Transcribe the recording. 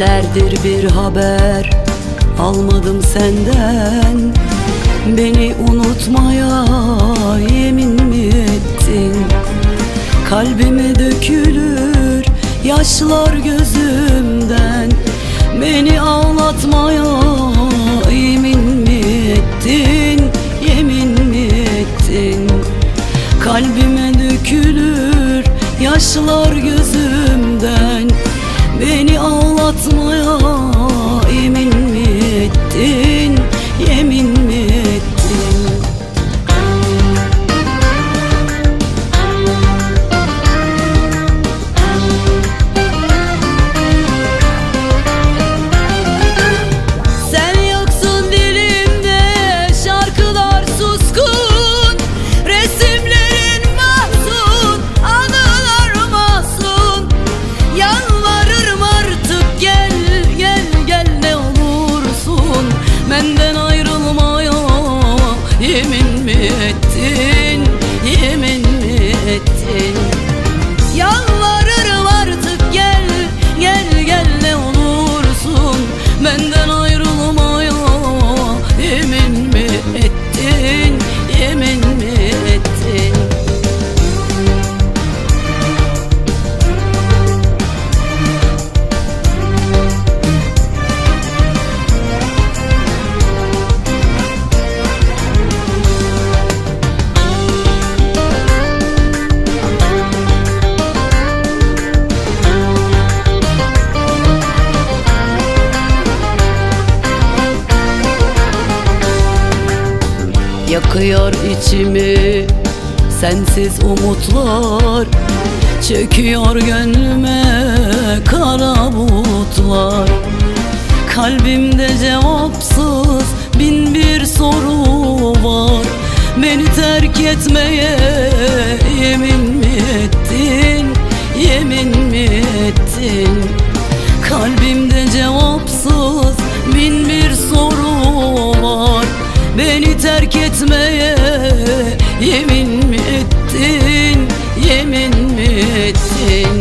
Aylardır bir haber almadım senden. Beni unutmaya yemin mi ettin? Kalbime dökülür yaşlar gözümden. Beni ağlatmaya yemin mi ettin? Yemin mi ettin? Kalbime dökülür yaşlar gözümden Beni ağlatmaya yemin mi ettin Benden ayrılmaya yemin mi ettin? Yemin Yakıyor içimi sensiz umutlar. Çöküyor gönlüme kara bulutlar. Kalbimde cevapsız bin bir soru var. Beni terk etmeye yemin mi ettin? Yemin mi ettin? Kalbimde cevapsız terk etmeye yemin mi ettin? Yemin mi ettin